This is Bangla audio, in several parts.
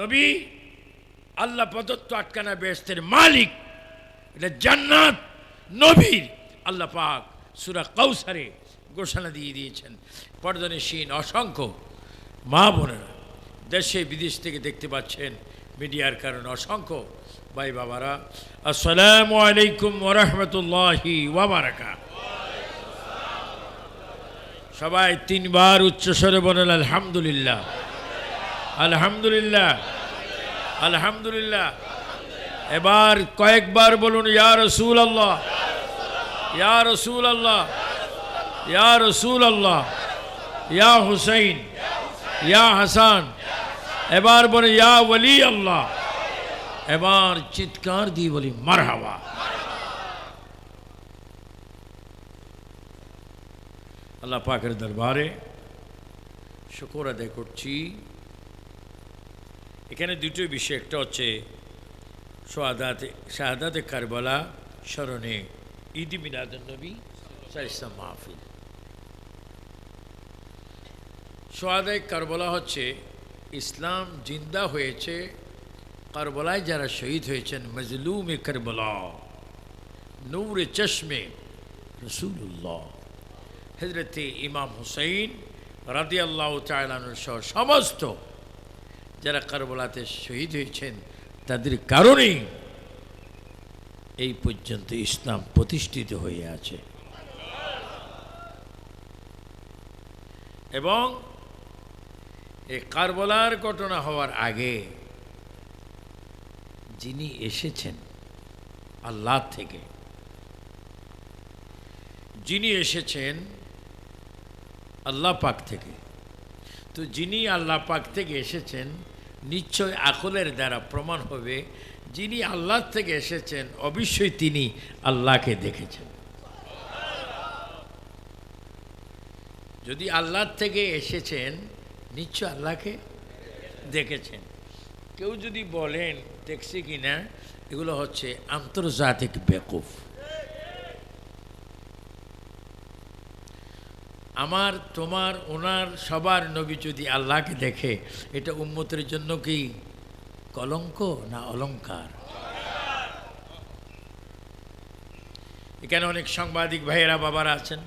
নবী, আল্লাহ প্রদত্ত আটকানা বেস্তের মালিক, এটা জান্নাত, নবীর। আল্লাহ পাক সুরা কৌসারে ঘোষণা দিয়ে দিয়েছেন। পর্দনে শীন অসংখ্য মা বোনেরা, দেশে বিদেশ থেকে দেখতে পাচ্ছেন মিডিয়ার কারণে অসংখ্য ভাই বাবারা। আসসালামু আলাইকুম ওরহমতুল্লাহি ওয়াবারাকা সবাই তিনবার উচ্চস্বরে বলেন, আলহামদুলিল্লাহ। আলহামদুলিল্লাহ। আলহামদুলিল্লাহ। এবার কয়েকবার বলুন, ইয়া রসুল আল্লাহ ইয়া রসুল আল্লাহ ইয়া রসুল আল্লাহ ইয়া হুসাইন। ইয়া হাসান। এবার বলে, ইয়া ওলি আল্লাহ এবার চিৎকার দিয়ে বলি, মারহাবা। আল্লাহ পাকের দরবারে শুকর আদায় করছি। এখানে দুটো বিষয়, একটা হচ্ছে সোয়াদাতে শাহাদাতে কারবালা স্মরণে ঈদ নবী সাইসলাম মাহফিল। সোয়াদায় কারবালা হচ্ছে ইসলাম জিন্দা হয়েছে, কারবালায় যারা শহীদ হয়েছেন, মজলুমে কারবালা, নূরে চশমে রসুল্লাহ হজরতে ইমাম হুসাইন রাদিয়াল্লাহ চায়লানুর সহ সমস্ত যারা কারবলাতে শহীদ হয়েছেন, তাদের কারণেই এই পর্যন্ত ইসলাম প্রতিষ্ঠিত হয়ে আছে। এবং এই কারবলার ঘটনা হওয়ার আগে যিনি এসেছেন, আল্লাহ থেকে, যিনি এসেছেন আল্লাহ পাক থেকে। তো যিনি আল্লাহ পাক থেকে এসেছেন নিশ্চয় আকলের দ্বারা প্রমাণ হবে যিনি আল্লাহ থেকে এসেছেন, অবশ্যই তিনি আল্লাহকে দেখেছেন। যদি আল্লাহ থেকে এসেছেন, নিশ্চয় আল্লাহকে দেখেছেন। কেউ যদি বলেন, দেখছি কি না এগুলো হচ্ছে আন্তর্জাতিক বেকুফ। আমার, তোমার, ওনার, সবার নবী যদি আল্লাহকে দেখে, এটা উম্মতের জন্য কি কলঙ্ক না অলঙ্কার? এখানে অনেক সাংবাদিক ভাইয়েরা, বাবারা আছেন।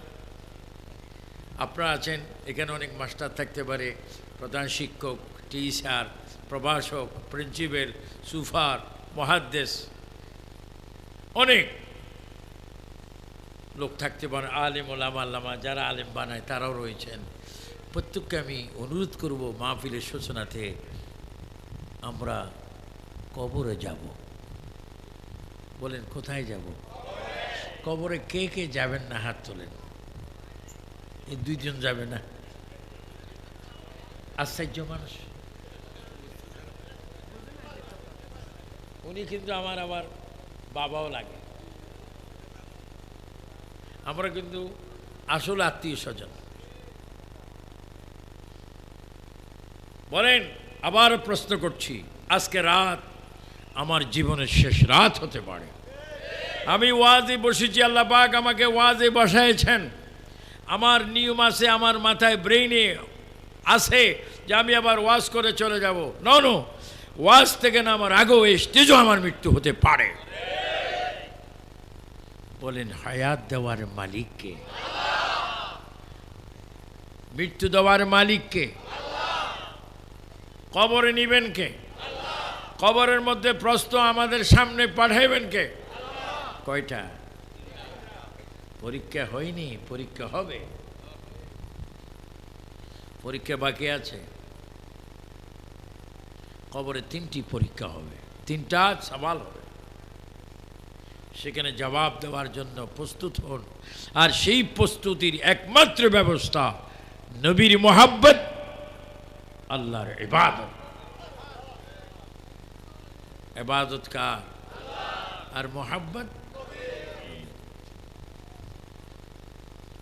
আপনারা আছেন, এখানে অনেক মাস্টার থাকতে পারে, প্রধান শিক্ষক, টিচার, প্রভাষক, প্রিন্সিপাল, সুফার, মহাদ্দেশ, অনেক। লোক থাকতে পারে, আলেম, ওলামা, আল্লামা, যারা আলেম বানায় তারাও রয়েছেন। প্রত্যেককে আমি অনুরোধ করব মাহফিলের সূচনাতে আমরা কবরে যাব। বলেন, কোথায় যাব? কবরে কে কে যাবেন না হাত তোলেন? এই দুইজন যাবে না? আশ্চর্য মানুষ। উনি কিন্তু আমার আবার বাবাও লাগে। আমরা কিন্তু আসল আত্মীয় স্বজন। বলেন, আবার প্রশ্ন করছি, আজকে রাত আমার জীবনের শেষ রাত হতে পারে। আমি ওয়াজে বসেছি, আল্লাহ পাক আমাকে ওয়াজে বসাইছেন। আমার নিয়ম আছে, আমার মাথায় ব্রেইনে আছে যে আমি আবার ওয়াজ করে চলে যাব। ন ওয়াজ থেকে না আমার আগেও এই স্টেজও আমার মৃত্যু হতে পারে। বলেন, হায়াত দেওয়ার মালিককে। মৃত্যু দেওয়ার মালিককে। কবরে নিবেন কে? কবরের মধ্যে প্রশ্ন আমাদের সামনে পাঠাইবেন কে? কয়টা? পরীক্ষা হয়নি, পরীক্ষা হবে। পরীক্ষা বাকি আছে। কবরে তিনটি পরীক্ষা হবে। তিনটা সওয়াল হবে। সেখানে জবাব দেওয়ার জন্য প্রস্তুত হন। আর সেই প্রস্তুতির একমাত্র ব্যবস্থা নবীর মোহাব্বত, আল্লাহর ইবাদত। এবাদত কার? আর মোহাব্বত?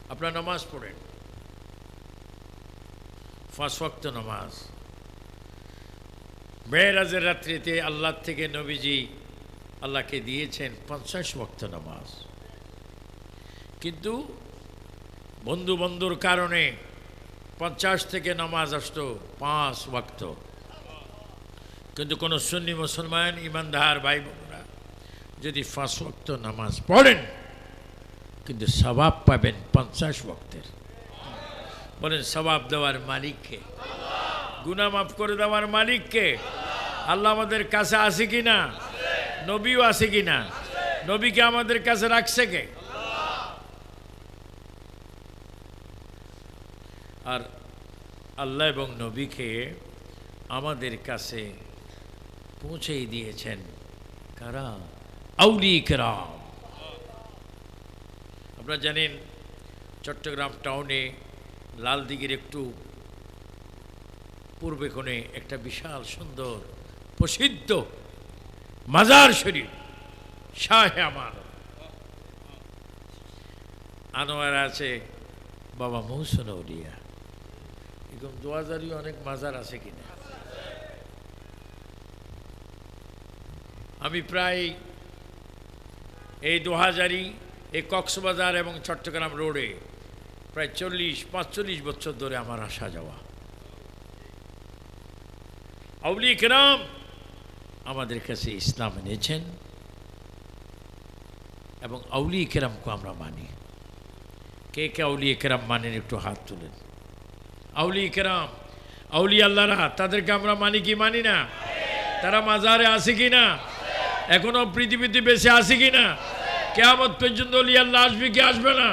আপনার নামাজ পড়েন। ফাঁস ওয়াক্ত নামাজ। মেয়েরাজের রাত্রিতে আল্লাহ থেকে নবীজি আল্লাহকে দিয়েছেন পঞ্চাশ ওয়াক্ত নামাজ। কিন্তু বন্ধু বন্ধুর কারণে পঞ্চাশ থেকে নামাজ আসতো পাঁচ ওয়াক্ত কিন্তু কোনো সুন্নি মুসলমান, ইমানদার ভাই বোনরা যদি পাঁচ ওয়াক্ত নামাজ পড়েন, কিন্তু সবাব পাবেন পঞ্চাশ ওয়াক্তের বলেন সবাব দেওয়ার মালিককে। গুনা মাফ করে দেওয়ার মালিককে। আল্লাহ আমাদের কাছে আছে কি না নবীও আছে কি না নবীকে আমাদের কাছে রাখছে কে? আর আল্লাহ এবং নবীকে আমাদের কাছে পৌঁছেই দিয়েছেন কারা? আউলি কেরাম। আপনারা জানেন, চট্টগ্রাম টাউনে লালদিঘির একটু পূর্বে কোণে একটা বিশাল সুন্দর প্রসিদ্ধ মাজার শরীফ, শাহে আমার আনোয়ার আছে, বাবা মৌসুন উলিয়া এরকম দু হাজারই অনেক মাজার আছে কিনা? আমি প্রায় এই দু হাজারই এই কক্সবাজার এবং চট্টগ্রাম রোডে প্রায় চল্লিশ, পাঁচচল্লিশ বছর ধরে আমার আসা যাওয়া। আউলি কেরাম আমাদের কাছে ইসলাম এনেছেন এবং আউলি কেরামকে আমরা মানি। কে কে আউলি কেরাম মানেন একটু হাত তুলেন। আউলি কেরাম আউলি আল্লাহরা, তাদেরকে আমরা মানি কি মানি না? তারা মাজারে আছে কি না? এখনও পৃথিবীতে বেঁচে আছে কি না? কেয়ামত পর্যন্ত অলি আল্লাহ আসবে কি আসবে না?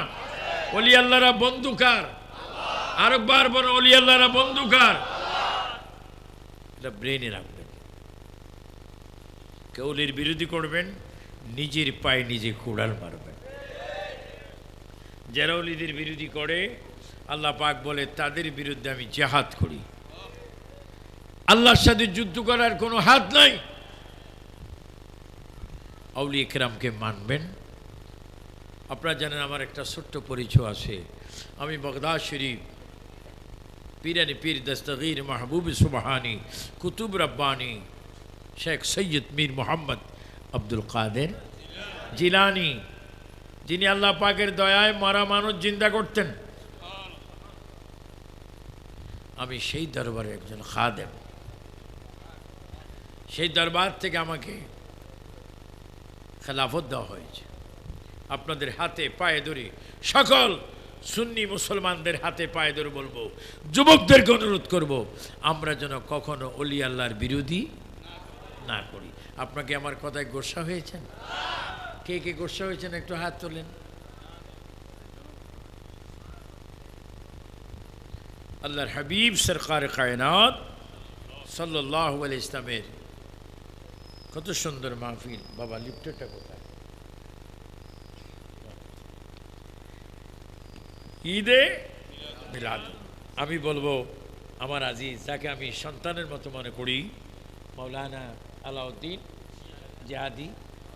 অলি আল্লাহরা বন্ধুকার আরেকবার বলো অলি আল্লাহরা বন্ধুকার এটা ব্রেনে রাখবেন। কেউলির বিরোধী করবেন, নিজের পায়ে নিজে কুড়াল মারবেন। যারা অলিদের বিরোধী করে, আল্লাহ পাক বলে, তাদের বিরুদ্ধে আমি জেহাদ করি। আল্লাহর সাথে যুদ্ধ করার কোনো হাত নাই। আউলি একরামকে মানবেন। আপনারা জানেন আমার একটা ছোট্ট পরিচয় আছে। আমি বগদাদ শরীফ, পীরানি পীর দস্তগীর মাহবুব সুবাহানি, কুতুব রব্বানি শেখ সৈয়দ মীর মোহাম্মদ আব্দুল কাদের জিলানি, যিনি আল্লাহ পাকের দয়ায় মারা মানুষ জিন্দা করতেন। আমি সেই দরবারে একজন খাদেম। সেই দরবার থেকে আমাকে খেলাফত দেওয়া হয়েছে। আপনাদের হাতে পায়ে ধরে সকল সুন্নি মুসলমানদের হাতে পায়ে ধরে বলব, যুবকদেরকে অনুরোধ করব, আমরা যেন কখনো অলি আল্লাহর বিরোধী না করি। আপনাকে আমার কথায় গোসা হয়েছেন? কে কে গোসা হয়েছেন? একটু হাত তোলেন। আল্লাহর হাবিব সরকার কায়নাত সাল্লাহ আল ইসলামের কত সুন্দর মাহফিল। বাবা, লিফটটা কোথায়? ঈদে আমি বলব, আমার আজিজ, যাকে আমি সন্তানের মতো মনে করি মৌলানা আলাউদ্দিন জাহাদি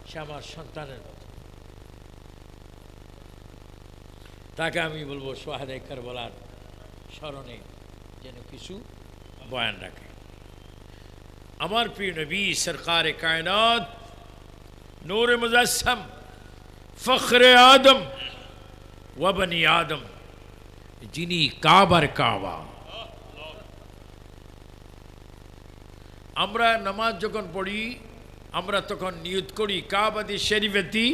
সে আমার সন্তানের মতো। তাকে আমি বলব সোহাদে কারবলার স্মরণে যেন কিছু বয়ান রাখে। আমার প্রিয় নবী সরকার কায়নাত নূর মুজাসম ফখর আদম ওয়াবনি আদম, যিনি কাবার কাবা। আমরা নামাজ যখন পড়ি, আমরা তখন নিয়ত করি কাবাদি শরীফেতি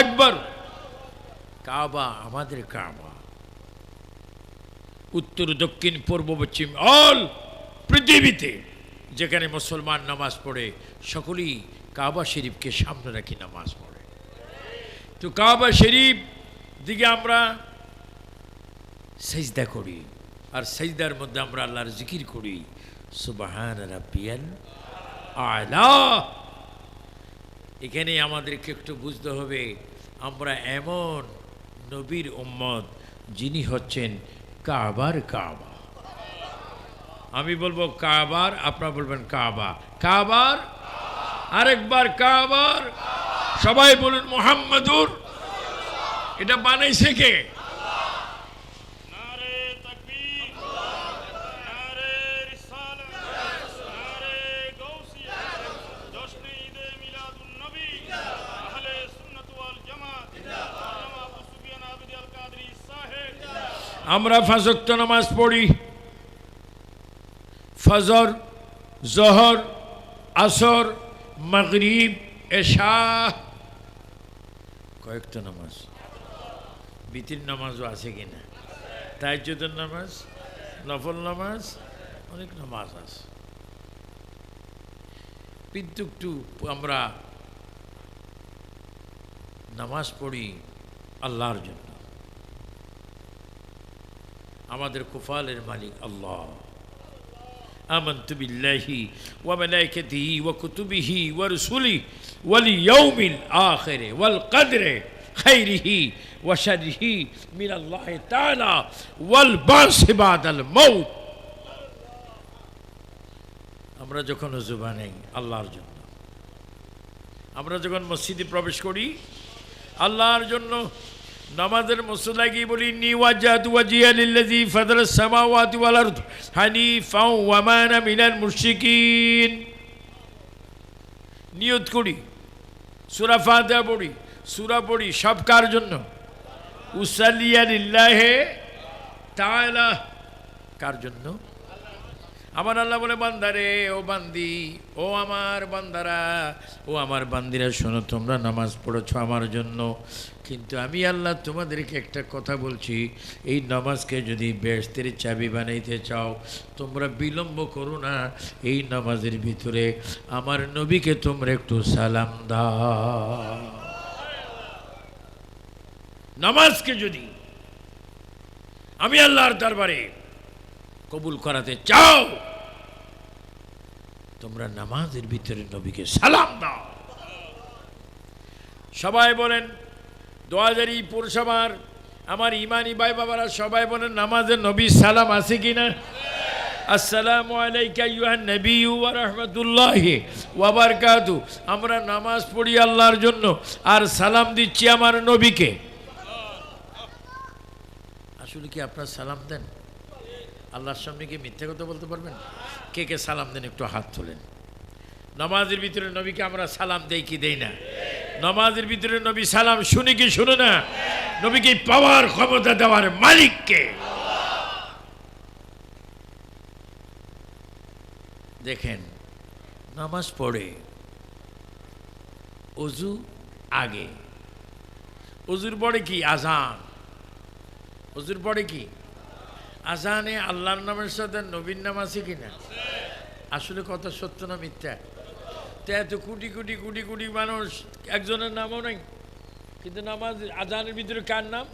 একবার কাবা আমাদের কাবা। উত্তর, দক্ষিণ, পূর্ব, পশ্চিম, অল পৃথিবীতে যেখানে মুসলমান নামাজ পড়ে, সকলেই কাবা শরীফকে সামনে রাখি নামাজ পড়ে। তো কাবা শরীফ দিকে আমরা সেজদা করি, আর সেজদার মধ্যে আমরা আল্লাহর জিকির করি। সুবাহান রাব্বিয়াল আলা। এখানে আমাদেরকে একটু বুঝতে হবে, আমরা এমন নবীর উম্মত যিনি হচ্ছেন কাবার কাবা। আমি বলব কাবার, আপনারা বলবেন কাবা। কাবার, আরেকবার কাবার। সবাই বলুন মোহাম্মদুর। এটা বানাইছে কে? আমরা ফাঁসক্ত নামাজ পড়ি। ফজর, জহর, আসর, মাগরিব, এশা। কয়েকটা নামাজ। বিতির নামাজও আছে কিনা? তাইজুদের নামাজ, নফল নামাজ, অনেক নামাজ আছে। কিন্তু আমরা নামাজ পড়ি আল্লাহর জন্য। আমাদের কুফালের মালিক আল্লাহ آمنت بالله وملائكته وكتبه ورسله واليوم الآخر والقدر خيره وشره من الله تعالى والبعث بعد الموت আমরা যখন উজুবা নেই আল্লাহর জন্য আমরা যখন মসজিদে প্রবেশ করি আল্লাহর জন্য নামাজের মসলায় গিয়ে বলি, নিওয়াজাত ওয়াজিয়া লিল্লাযী ফাদারাস সামাওয়াতি ওয়াল আরদ হানিফাও ওয়া মা আনা মিনাল মুশরিকিন। নিয়ত করি, সূরা ফাতিহা পড়ি, সূরা পড়ি সব কার জন্য? উসাল্লিয়া লিল্লাহি তাআলা, কার জন্য? আমার আল্লাহ বলে, বান্দারে, ও বান্দি, ও আমার বান্দারা, ও আমার বান্দিরা, শোনো, তোমরা নামাজ পড়েছো আমার জন্য। কিন্তু আমি আল্লাহ তোমাদেরকে একটা কথা বলছি, এই নামাজকে যদি বেহস্তের চাবি বানাইতে চাও, তোমরা বিলম্ব করো না, এই নামাজের ভিতরে আমার নবীকে তোমরা একটু সালাম দাও। নামাজকে যদি আমি আল্লাহর দরবারে কবুল করাতে চাও, তোমরা নামাজের ভিতরে নবীকে সালাম দাও। সবাই বলেন দোয়াজারি পৌরসভার, আমার ইমানি ভাই বাবারা সবাই বলেন নামাজের নবী সালাম আছে কিনা আসসালামু আলাইকা ইউহান নবী আমরা নামাজ পড়ি আল্লাহর জন্য, আর সালাম দিচ্ছি আমার নবীকে। আসলে কি আপনার সালাম দেন? আল্লাহর সামনে কি মিথ্যে কথা বলতে পারবেন? কে কে সালাম দেন একটু হাত তোলেন। নমাজের ভিতরে নবীকে আমরা সালাম দেই কি দেই না? নমাজের ভিতরে নবী সালাম শুনি কি শুনে না? নবীকে পাওয়ার ক্ষমতা দেওয়ার মালিককে দেখেন, নামাজ পড়ে, অজু আগে। অজুর পরে কি? আজান। অজুর পরে কি? আজানে আল্লাহর নামের সাথে নবীন নাম আছে কিনা? আসলে কথা সত্য না মিথ্যা? তো এত কোটি কোটি কোটি কোটি মানুষ, একজনের নামও নাই। কিন্তু নামাজ, আজানের ভিতরে কার নাম?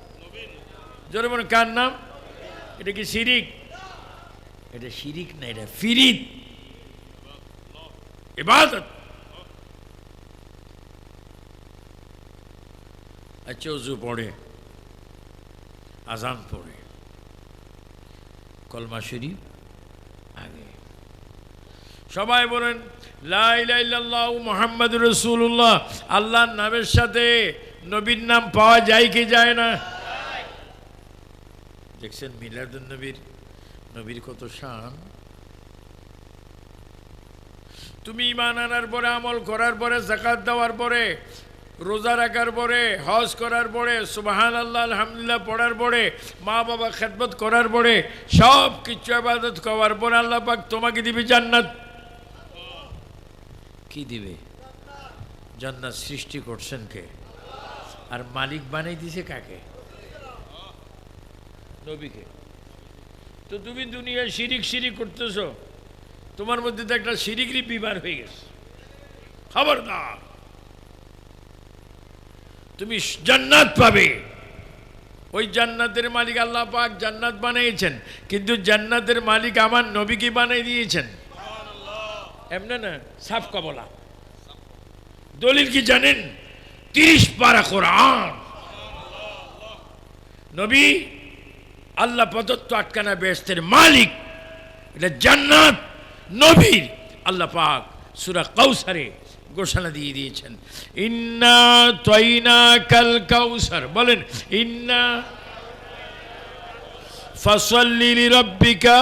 জোরে মনে কার নাম? এটা কি শিরিক? এটা শিরিক না, এটা ফিরিত ইবাদত। আচ্ছা উজু পড়ে, আজান পড়ে। কলমা শরীফ আগে। সবাই বলেন লাইলাইল্লাহ মোহাম্মদ রসুল্লাহ আল্লাহর নামের সাথে নবীর নাম পাওয়া যায় কি যায় না? দেখছেন মিলাদুল নবীর নবীর কত শান। তুমি ইমান আনার পরে, আমল করার পরে জাকাত দেওয়ার পরে রোজা রাখার পরে, হজ করার পরে সুবাহান আল্লাহ আলহামদুলিল্লাহ পড়ার পরে, মা বাবা খেদমত করার পরে সব কিছু আবাদত করার পরে আল্লাহ পাক তোমাকে দিবে জান্নাত। কি দিবে? জান্নাত সৃষ্টি করছেন কে? আর মালিক বানাই দিছে কাকে? নবীকে। তো তুমি দুনিয়ায় শিরিক শিরিক করতেছো, তোমার মধ্যে তো একটা শিরিকরি বিমার হয়ে গেছে। খবরদার। তুমি জান্নাত পাবে। ওই জান্নাতের মালিক আল্লাহ পাক জান্নাত বানিয়েছেন কিন্তু জান্নাতের মালিক আমার নবীকে বানিয়ে দিয়েছেন। এমনি না সাফ কবলা। দলিল কি জানেন? তিরিশ পারা কোরআন। নবী আল্লাহ প্রদত্ত আটকানা বেস্তের মালিক। এটা জান্নাত নবীর। আল্লাহ পাক সুরা কৌসারে ঘোষণা দিয়ে দিয়েছেন। ইন্না তৈনা কাল কাউসার। বলেন, ইন্না ফসল্লি রব্বিকা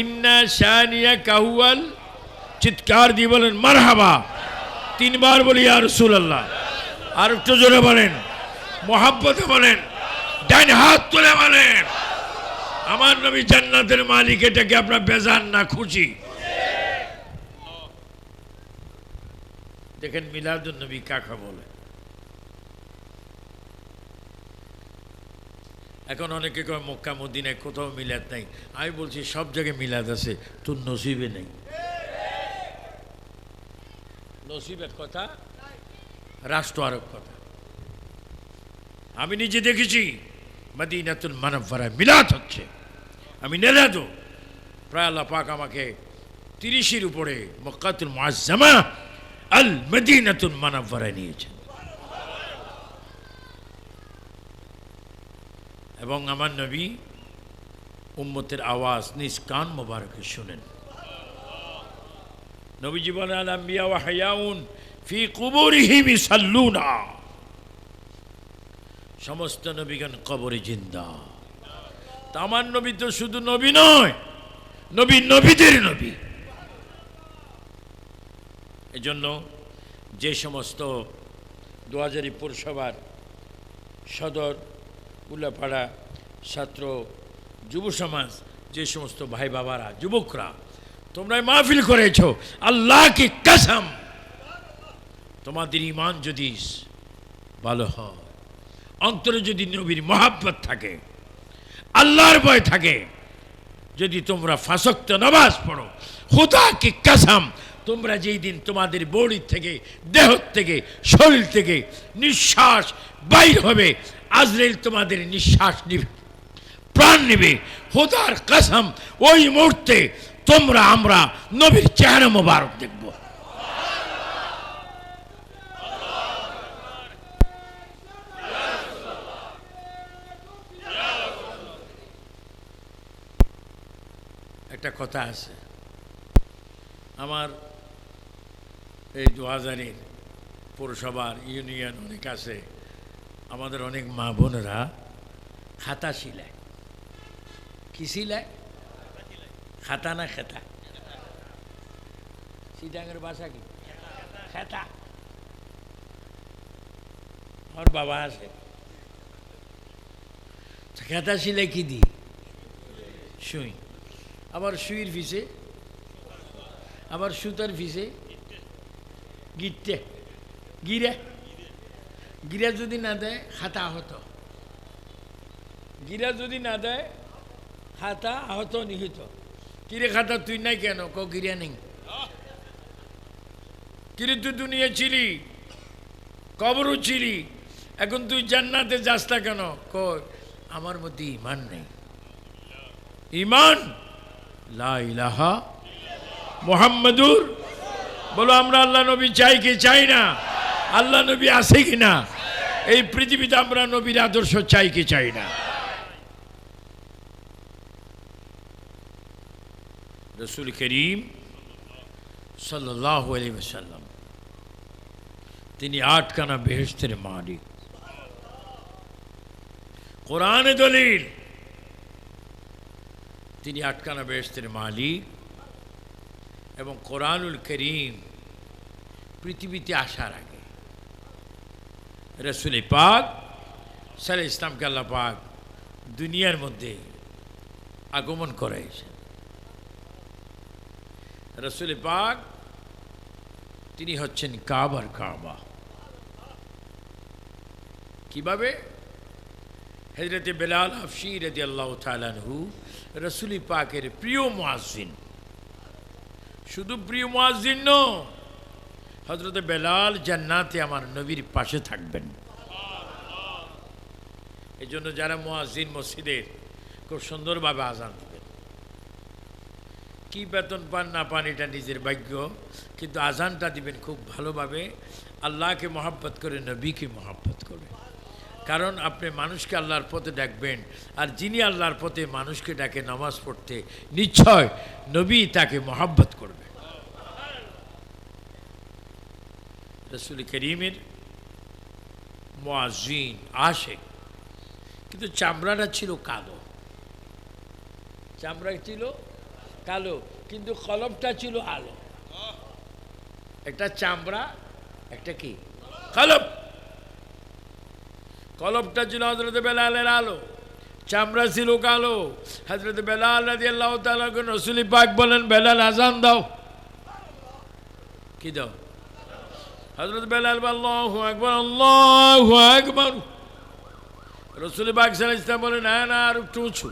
ইন্না শানিয়া কাহুয়াল চিৎকার দিয়ে বলেন, মারহাবা। তিনবার বলি আর রসুল্লাহ আর একটু জোরে বলেন, মোহাব্বতে বলেন ডাইন হাত তুলে বলেন। আমার নবী জান্নাতের মালিক, এটাকে আপনার বেজান না, খুশি। দেখেন মিলাদুল নবী কাকা বলে? এখন অনেকে কয়, মক্কা, মদিনায় কোথাও মিলাদ নাই। আমি বলছি, সব জায়গায় মিলাদ আছে তোর নসিবে নেই। নসিবের কথা? রাষ্ট্র আরব কথা। আমি নিজে দেখেছি, মদিনাতুল মানবরায় মিলাদ হচ্ছে। আমি নেলাদো প্রায় আল্লাহ পাক আমাকে তিরিশের উপরে মক্কাতুল মুআজ্জামা আল মদিনাতুল মানবরায় নিয়েছেন। এবং আমার নবী উম্মতের আওয়াজ নিজ কান মোবারকে শুনেন। নবীজি বলেন আল আম্বিয়া ওয়া হায়াউন ফি কুবুরিহিম সমস্ত নবীগণ কবরে জিন্দা। তা আমার নবী তো শুধু নবী নয়, নবী নবীদের নবী। এজন্য যে সমস্ত দু হাজারি পৌরসভার সদর উল্লাপাড়া ছাত্র, যুব সমাজ, যে সমস্ত ভাই বাবারা, যুবকরা তোমরা মাহফিল করেছ। আল্লাহকে কাসাম। তোমাদের ইমান যদি ভালো হয়, অন্তরে যদি নবীর মহাব্বত থাকে, আল্লাহর ভয় থাকে, যদি তোমরা ফাঁসক্ত নামাজ পড়ো হুদা কি কাসাম। তোমরা যেই দিন তোমাদের বড়ি থেকে, দেহ থেকে, শরীর থেকে নিঃশ্বাস বাইর হবে আজরেল তোমাদের নিঃশ্বাস নিবে, প্রাণ নেবে। হোদার কাসাম, ওই মুহূর্তে তোমরা, আমরা নবীর চেহারা মোবারক দেখব। একটা কথা আছে। আমার এই দু হাজারের পৌরসভার ইউনিয়ন অনেক আছে। আমাদের অনেক মা বোনেরা খাতা শিলায় কি শিলায় খাতা না খেতা? সিটাঙ্গের বাসা কি? খেতা। আমার বাবা আছে। খেতা শিলে কি দি সুই। আবার সুইর ফিসে। আবার সুতার ফিসে। গিটে। গিরে গিরা যদি না দেয় খাতা আহত। গিরা যদি না দেয় খাতা আহত নিহিত। কিরে খাতা তুই নাই কেন ক গিরা নেই কিরে তুই দুনিয়া ছিলি কবরও ছিলি এখন তুই জান্নাতে যাস না কেন? ক আমার মধ্যে ইমান নেই। ইমান? লাহা মোহাম্মদুর বলো, আমরা আল্লাহ নবী চাই কি, চাই না? আল্লাহ নবী আছে কি না? এই পৃথিবীতে আমরা নবীর আদর্শ চাই কি, চাই না? রসুল করিম সাল্লাম তিনি আটখানা বেহেস্তের মালিক। কোরআনে দলিল, তিনি আটখানা বেহেস্তের মালিক। এবং কোরআনুল করিম পৃথিবীতে আসার আগে। রসুল পাক সালে ইসলামকে আল্লাহ পাক দুনিয়ার মধ্যে আগমন করাইছেন। রসুল পাক তিনি হচ্ছেন কাবার কাবা। কীভাবে? হজরত বেলাল হাফসি রদি আল্লাহ তালানহু রসুলি পাকের প্রিয় মুয়াজ্জিন। শুধু প্রিয় মুয়াজ্জিন ন হজরত বেলাল জান্নাতে আমার নবীর পাশে থাকবেন। এই জন্য যারা মুয়াজ্জিন মসজিদের খুব সুন্দরভাবে আজান দেবেন। কি বেতন পান না পান এটা নিজের ভাগ্য, কিন্তু আজানটা দিবেন খুব ভালোভাবে। আল্লাহকে মহাব্বত করে, নবীকে মহাব্বত করে। কারণ আপনি মানুষকে আল্লাহর পথে ডাকবেন, আর যিনি আল্লাহর পথে মানুষকে ডাকে নামাজ পড়তে, নিশ্চয় নবী তাকে মহাব্বত করবে রসুল করিমের মোয়াজিন আসে কিন্তু চামড়াটা ছিল কালো। চামড়া ছিল কালো, কিন্তু কলমটা ছিল আলো। একটা চামড়া, একটা কি? কলম। কলমটা ছিল হজরত বেলালের আলো। চামড়া ছিল কালো। হজরত বেলাল রসুলি পাক বলেন, বেলাল আজান দাও। কি দাও? হজরত বেলাল আল্লাহ একবার আল্লাহ একবার রসুল বাগ ইসলাম বলে, না না, আর একটু উঁচু,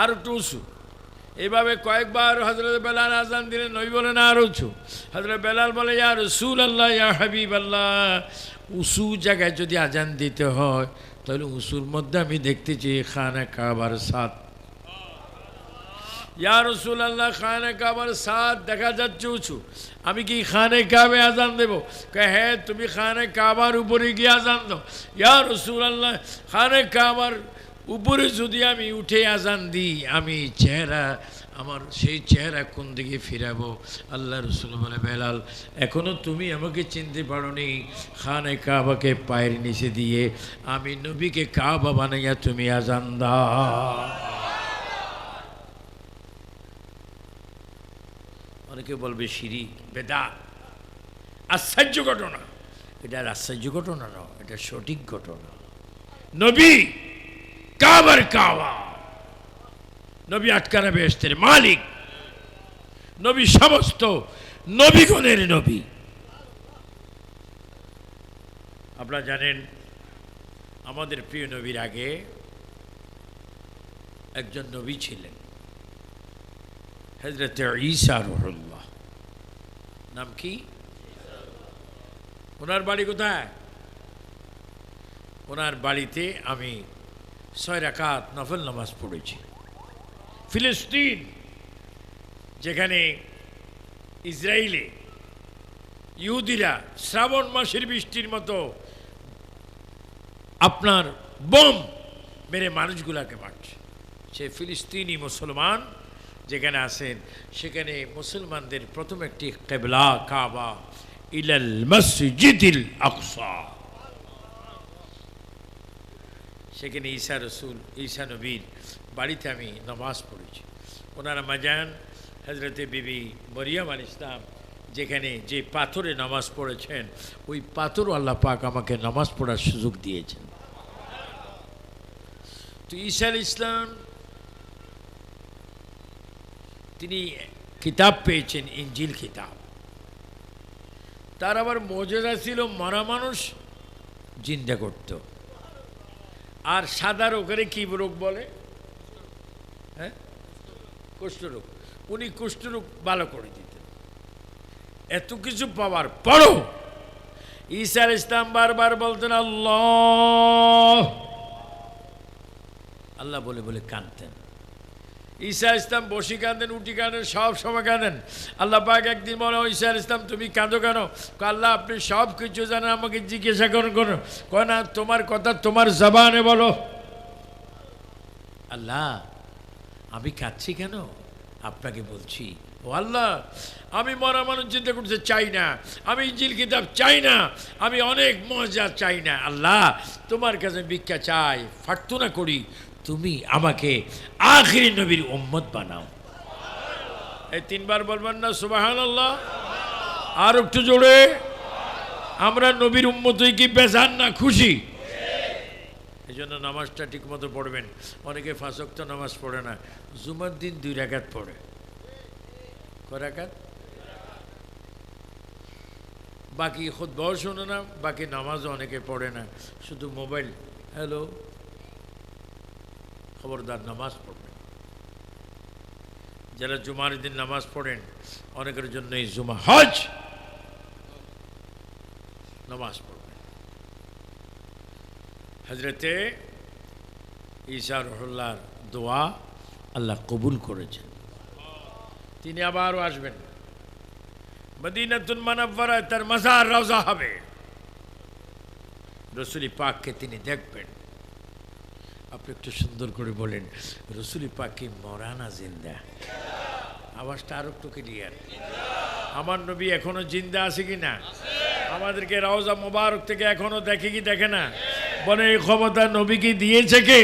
আর একটু উঁচু। এইভাবে কয়েকবার হজরত বেলাল আজান দিলেন নই বলে না, আর উঁচু। হজরত বেলাল বলে, ইয়া রসুল আল্লাহ ইয়া হাবিব আল্লাহ উঁচু জায়গায় যদি আজান দিতে হয়, তাহলে উঁচুর মধ্যে আমি দেখতে চাই খানা কাবার সাত ইয়া রসুল আল্লাহ খানে কাবার সাত দেখা যাচ্ছে উঁচু। আমি কি খানে কাবে আজান দেব? হ্যাঁ তুমি খানে কাবার উপরে গিয়ে আজান দাও। ইয়া রসুল আল্লাহ খানে কাবার উপরে যদি আমি উঠে আজান দিই, আমি চেহারা, আমার সেই চেহারা কোন দিকে ফিরাবো? আল্লাহ রসুল বলে, বেলাল, এখনও তুমি আমাকে চিনতে পারোনি, খানে কাবাকে পায়ের নিচে দিয়ে আমি নবীকে কাবা বানাইয়া তুমি আজান দাও। অনেকে বলবে সিঁড়ি বেদা আশ্চর্য ঘটনা। এটা আর আশ্চর্য ঘটনা নয় এটা সঠিক ঘটনা। নবী, কাবার কাবা। নবী আটকানা বেহেস্তের মালিক। নবী সমস্ত নবীগণের নবী। আপনারা জানেন, আমাদের প্রিয় নবীর আগে একজন নবী ছিলেন। হজরত ঈসা রহুল্লাহ নাম কি ওনার বাড়ি কোথায় ওনার বাড়িতে আমি ছয় রাকাত নফল নামাজ পড়েছি। ফিলিস্তিন, যেখানে ইসরায়েলে ইহুদিরা শ্রাবণ মাসের বৃষ্টির মতো আপনার বোম মেরে মানুষগুলাকে মারছে। সে ফিলিস্তিনি মুসলমান যেখানে আছেন, সেখানে মুসলমানদের প্রথম একটি কেবলা কাবা ইলাল মসজিদিল আকসা। সেখানে ঈসা রসুল, ঈসা নবীর বাড়িতে আমি নামাজ পড়েছি। ওনারা মাজান হজরতে বিবি মরিয়াম আল ইসলাম, যেখানে যে পাথরে নামাজ পড়েছেন, ওই পাথরও আল্লাহ পাক আমাকে নামাজ পড়ার সুযোগ দিয়েছেন। তো ঈসা ইসলাম তিনি কিতাব পেয়েছেন ইঞ্জিল কিতাব তার আবার মজেদা ছিল, মরা মানুষ জিন্দা করত। আর সাদা রোগের কি রোগ বলে? হ্যাঁ? কুষ্ঠরোগ। উনি কুষ্ঠরোগ ভালো করে দিতেন। এত কিছু পাওয়ার পরও ঈসার ইসলাম বারবার বলতেন, আল্লাহ! আল্লাহ বলে বলে কাঁদতেন। ঈসা ইসলাম বসি কাঁদেন উঠি কাঁদেন, সব সময় কাঁদেন। আল্লাহ পাক একদিন বলে ঈসা ইসলাম তুমি কাঁদো কেন? আল্লাহ আপনি সব কিছু জানেন, আমাকে জিজ্ঞাসা করুন করো কয় তোমার কথা তোমার জবানে বলো। আল্লাহ, আমি কাঁদছি কেন? আপনাকে বলছি, ও আল্লাহ, আমি মরা মানুষ চিন্তা করতে চাই না। আমি ইঞ্জিল কিতাব চাই না। আমি অনেক মজা চাই না। আল্লাহ, তোমার কাছে ভিক্ষা চাই। প্রার্থনা করি। তুমি আমাকে আখিরি নবীর উম্মত বানাও। এই তিনবার বলবেন না সুবাহান আল্লাহ আর একটু জোরে। আমরা নবীর উম্মত কি বেজান না খুশি? এই জন্য নামাজটা ঠিক মতো পড়বেন। অনেকে ফাঁসক্ত নামাজ পড়ে না। জুমার দিন দুই রাকাত পড়ে। কয় রাকাত? বাকি খুদ্বাও শোনে না, বাকি নামাজও অনেকে পড়ে না। শুধু মোবাইল। হ্যালো? খবরদার নামাজ পড়বেন। যারা জুমার দিন নামাজ পড়েন, অনেকের জন্য এই জুমা হজ। নামাজ পড়বেন। হজরতে ঈসা রহল্লার দোয়া আল্লাহ কবুল করেছেন। তিনি আবারও আসবেন। মদিনাতুল মানাব্বারায় তার মাজার রওজা হবে। রসুলি পাককে তিনি দেখবেন। আপনি একটু সুন্দর করে বলেন, রসুলি পাকি মরানা জিন্দা। আওয়াজটা আরও একটু ক্লিয়ার আমার নবী এখনও জিন্দা আছে কি না? আমাদেরকে রওজা মোবারক থেকে এখনও দেখে কি দেখে না? বলে, এই ক্ষমতা নবী কি দিয়েছে কে?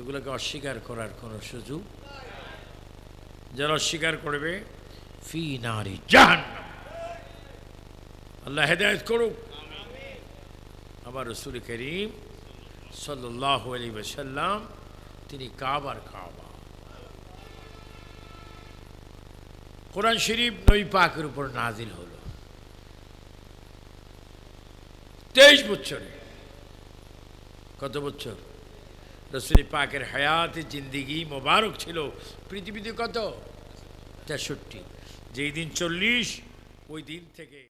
এগুলোকে অস্বীকার করার কোনো সুযোগ। যারা অস্বীকার করবে, ফি নারী জাহান্নাম। আল্লাহ হেদায়ত করুক। আমার রসুল করিম সাল্লাহ আলী ওসাল্লাম তিনি কাবার কাবা। কোরআন শরীফ নবী পাকের উপর নাজিল হলো। তেইশ বছরে। কত বছর? রসুল পাকের হায়াতে জিন্দিগি মোবারক ছিল। পৃথিবীতে কত? তেষট্টি। যেই দিন চল্লিশ, ওই দিন থেকে